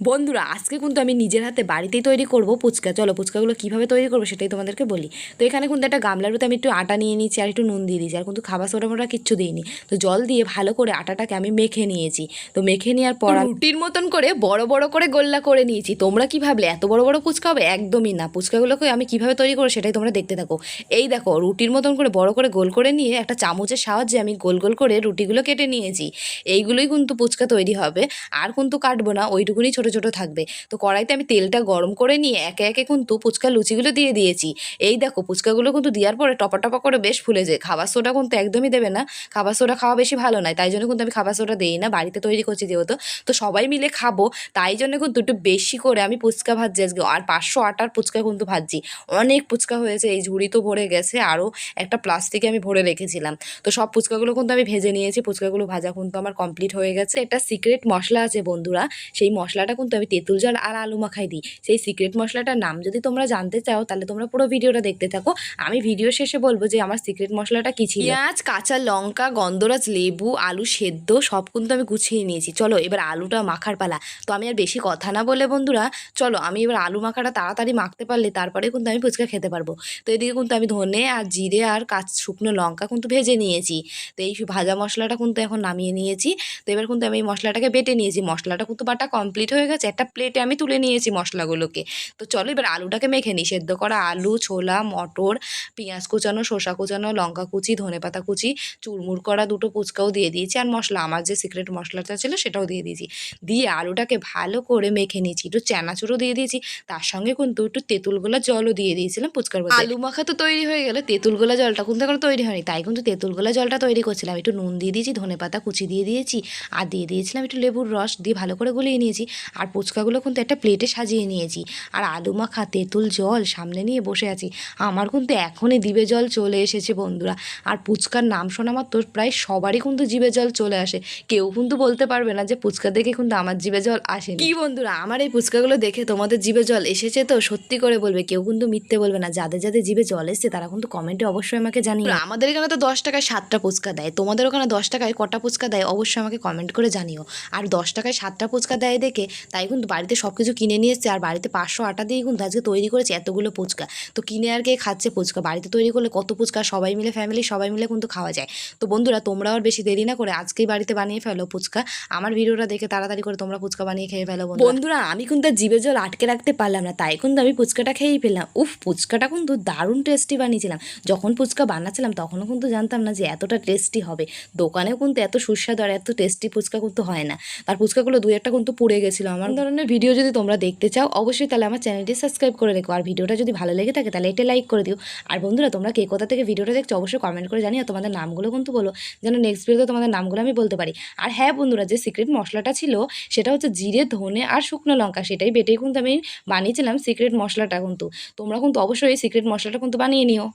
বন্ধুরা আজকে কিন্তু আমি নিজের হাতে বাড়িতেই তৈরি করব পুচকা চলো পুচকাগুলো কীভাবে তৈরি করব সেটাই তোমাদেরকে বলি। তো এখানে কিন্তু একটা গামলার মধ্যে আমি একটু আটা নিয়ে নিয়েছি আর একটু নুন দিয়ে দিয়েছি। আর কিন্তু খাবার সোডা মোটা কিচ্ছু দিইনি। তো জল দিয়ে ভালো করে আটাটাকে আমি মেখে নিয়েছি। তো মেখে নেওয়ার পর রুটির মতন করে বড় বড় করে গোল্লা করে নিয়েছি। তোমরা কি ভাবলে এত বড় বড় পুচকা হবে? একদমই না। পুচকাগুলোকে আমি কীভাবে তৈরি করব সেটাই তোমরা দেখতে থাকো। এই দেখো রুটির মতন করে বড় করে গোল করে নিয়ে একটা চামচের সাহায্যে আমি গোল গোল করে রুটিগুলো কেটে নিয়েছি। এইগুলোই কিন্তু পুচকা তৈরি হবে। আর কিন্তু কাটবো না ওইটুকুনি ছোট ছোট থাকবে। তো কড়াইতে আমি তেলটা গরম করে নিয়ে একে একে কিন্তু পুচকা লুচিগুলো দিয়ে দিয়েছি। এই দেখো পুচকাগুলো কিন্তু দেওয়ার পরে টপা টপা করে বেশ ফুলে যায়। খাবার সোডা কিন্তু একদমই দেবে না। খাবার সোডা খাওয়া বেশি ভালো নয়। তাই জন্য কিন্তু আমি খাবার সোডা দিই না। বাড়িতে তৈরি করছি যেহেতু। তো সবাই মিলে খাব। তাই জন্য কিন্তু একটু বেশি করে আমি ফুচকা ভাজছি আজকে। আর পাঁচশো আটার ফুচকা কিন্তু ভাজছি। অনেক ফুচকা হয়েছে। এই ঝুড়ি তো ভরে গেছে। আরও একটা প্লাস্টিকে আমি ভরে রেখেছিলাম। তো সব ফুচকাগুলো কিন্তু আমি ভেজে নিয়েছি। ফুচকাগুলো ভাজা কিন্তু আমার কমপ্লিট হয়ে গেছে। একটা সিক্রেট মশলা আছে বন্ধুরা। সেই মশলাটা কিন্তু আমি তেঁতুল জল আর আলু মাখাই দিই। সেই সিক্রেট মশলাটার নাম যদি তোমরা জানতে চাও, তাহলে তোমরা পুরো ভিডিওটা দেখতে থাকো। আমি ভিডিও শেষে বলব যে আমার সিক্রেট মশলাটা কী ছিল? পেঁয়াজ, কাঁচা লঙ্কা, গন্ধরাজ লেবু, আলু সেদ্ধ, সব কিন্তু আমি গুছিয়ে নিয়েছি। চলো, এবার আলুটা মাখার পালা। তো আমি আর বেশি কথা না বলে বন্ধুরা, চলো, আমি এবার আলু মাখাটা তাড়াতাড়ি মাখতে পারলে তারপরে কিন্তু আমি ফুচকা খেতে পারব। তো এদিকে কিন্তু আমি ধনে আর জিরে আর কাঁচ, শুকনো লঙ্কা কিন্তু ভেজে নিয়েছি। তো এই ভাজা মশলাটা কিন্তু এখন নামিয়ে নিয়েছি। তো এবার কিন্তু আমি এই মশলাটাকে বেটে নিয়েছি। মশলাটা কিন্তু বাটা কমপ্লিট হয়ে গেছে, একটা প্লেটে আমি তুলে নিয়েছি মশলাগুলোকে। তো চলো এবার আলুটাকে মেখে নিই সেদ্ধ করা আলু, ছোলা, মটর, পেঁয়াজ কুচানো, শসা কুচানো, লঙ্কা কুচি ধনেপাতা কুচি, চুরমুর করা দুটো ফুচকাও দিয়ে দিয়েছি, আর মশলা, আমার যে সিক্রেট মশলাটা ছিল সেটাও দিয়ে দিয়েছি। দিয়ে আলুটাকে ভালো করে মেখে নিয়েছি, একটু চানাচুরও দিয়ে দিয়েছি, তার সঙ্গে কিন্তু একটু তেঁতুল গোলা জলও দিয়ে দিয়েছিলাম পুচকার আলু মাখা তো তৈরি হয়ে গেলে তেঁতুল গোলা জলটা কিন্তু এখনও তৈরি হয়নি, তাই কিন্তু তেঁতুল গোলা জলটা তৈরি করছিলাম। একটু নুন দিয়ে দিয়েছি ধনেপাতা কুচি দিয়ে দিয়েছি, আর দিয়ে দিয়েছিলাম একটু লেবুর রস দিয়ে ভালো করে গলিয়ে নিয়েছি। আর ফুচকাগুলো কিন্তু একটা প্লেটে সাজিয়ে নিয়েছি। আর আলু মাখা তেঁতুল জল সামনে নিয়ে বসে আছি। আমার কিন্তু এখনই দিবে জল চলে এসেছে বন্ধুরা। আর ফুচকার নাম শোনা আমার মাত্র প্রায় সবারই কিন্তু জিভে জল চলে আসে। কেউ কিন্তু বলতে পারবে না যে ফুচকা দেখে কিন্তু আমার জিভে জল আসে কি বন্ধুরা আমার এই পুচকাগুলো দেখে তোমাদের জিভে জল এসেছে তো সত্যি করে বলবে কেউ কিন্তু মিথ্যে বলবে না। যাদের যাদের জিভে জল এসছে তারা কিন্তু কমেন্টে অবশ্যই আমাকে জানিয়ে আমাদের এখানে তো দশ টাকায় সাতটা ফুচকা দেয়। তোমাদের ওখানে দশ টাকায় কটা ফুচকা দেয় অবশ্যই আমাকে কমেন্ট করে জানিও। আর দশ টাকায় সাতটা ফুচকা দেয় দেখে তাই কিন্তু বাড়িতে সব কিছু কিনে নিয়ে এসছে। আর বাড়িতে পাঁচশো আটা দিয়ে কিন্তু আজকে তৈরি করেছে এতগুলো ফুচকা। তো কিনে আর কে খাচ্ছে ফুচকা? বাড়িতে তৈরি করলে কত ফুচকা? সবাই মিলে ফ্যামিলি সবাই মিলে কিন্তু খাওয়া যায়। তো বন্ধুরা, তোমরাও আর বেশি দেরি না করে আজকেই বাড়িতে বানিয়ে ফেলো ফুচকা। আমার ভিডিওটা দেখে তাড়াতাড়ি করে তোমরা ফুচকা বানিয়ে খেয়ে ফেলো বন্ধুরা। আমি কিন্তু জিভে জল আটকে রাখতে পারলাম না, তাই কিন্তু আমি ফুচকাটা খেয়েই ফেললাম। উফ, ফুচকাটা কিন্তু দারুণ টেস্টি বানিয়েছিলাম। যখন ফুচকা বানাচ্ছিলাম তখনও কিন্তু জানতাম না যে এতটা টেস্টি হবে। দোকানেও কিন্তু এত সুস্বাদু আর এত টেস্টি ফুচকা কিন্তু হয় না। তার ফুচকাগুলো দুই একটা কিন্তু পুড়ে গেছিল আমার ধরনের ভিডিও যদি তোমরা দেখতে চাও, অবশ্যই তাহলে আমার চ্যানেলটি সাবস্ক্রাইব করে রেখো। আর ভিডিওটা যদি ভালো লেগে থাকে, তাহলে এটা লাইক করে দিও। আর বন্ধুরা, তোমরা কে কোথা থেকে ভিডিওটা দেখছ, অবশ্যই কমেন্ট করে জানিও। তোমাদের নামগুলো কিন্তু বলো, যেন নেক্সট ভিডিওতে তোমাদের নামগুলো আমি বলতে পারি। আর হ্যাঁ বন্ধুরা, যে সিক্রেট মশলাটা ছিল, সেটা হচ্ছে জিরে, ধনে আর শুকনো লঙ্কা। সেটাই বেটেই কিন্তু আমি বানিয়েছিলাম সিক্রেট মশলাটা কিন্তু। তোমরা কিন্তু অবশ্যই এই সিক্রেট মশলাটা কিন্তু বানিয়ে নিও।